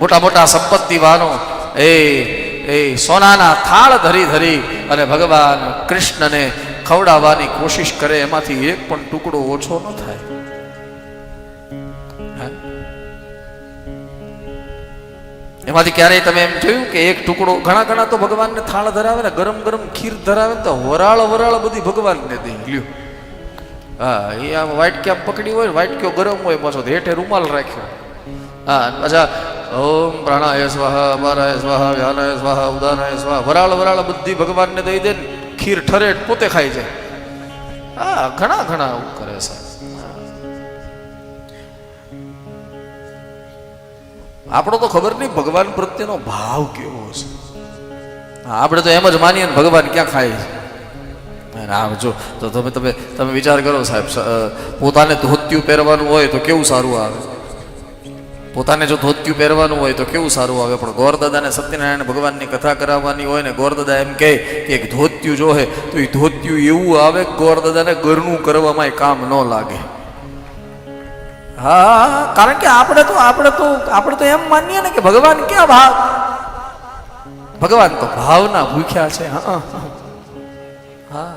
મોટા મોટા સંપત્તિવાનો, એ એ સોનાના થાળ ધરી ધરી અને ભગવાન કૃષ્ણને ખવડાવવાની કોશિશ કરે, એમાંથી એક પણ ટુકડો ઓછો ન થાય. એમાંથી ક્યારેય તમે એમ જોયું કે એક ટુકડો, ઘણા ઘણા તો ભગવાનને થાળ ધરાવે ને, ગરમ ગરમ ખીર ધરાવે ને, તો વરાળ વરાળ બધી ભગવાનને દે, લ્યો. હા, એ આમ વાઇટ ક્યાં પકડી હોય વાઇટ કયો ગરમ હોય, પાછો હેઠે રૂમાલ રાખ્યો. પાછા ઓમ પ્રાણાય સ્વાહા અપારાય સ્વાહા, વ્યાનાય સ્વાહા, ઉદાનાય સ્વાહા, વરાળ વરાળ બધી ભગવાનને દઈ દે ખીર ઠરે પોતે ખાઈ જાય. હા, ઘણા ઘણા આવું કરે છે. આપણો તો ખબર નહીં ભગવાન પ્રત્યેનો ભાવ કેવો છે. આપણે તો એમ જ માનીએ ને ભગવાન ક્યાં ખાય છે. જો, તો તમે તમે તમે વિચાર કરો સાહેબ પોતાને ધોત્યું પહેરવાનું હોય તો કેવું સારું આવે? પોતાને જો ધોતિયું પહેરવાનું હોય તો કેવું સારું આવે? પણ ગોરદાદાને સત્યનારાયણ ભગવાનની કથા કરાવવાની હોય ને ગોરદાદા એમ કહે કે એક ધોતિયું જો હે, તો એ ધોતિયું એવું આવે ગોરદાદાને ઘરનું કરવામાં કામ ન લાગે. હા કારણ કે આપણે તો આપણે તો આપણે તો એમ માનીએ ને કે ભગવાન ક્યાં ભાવ? ભગવાન તો ભાવના ભૂખ્યા છે હા. હા.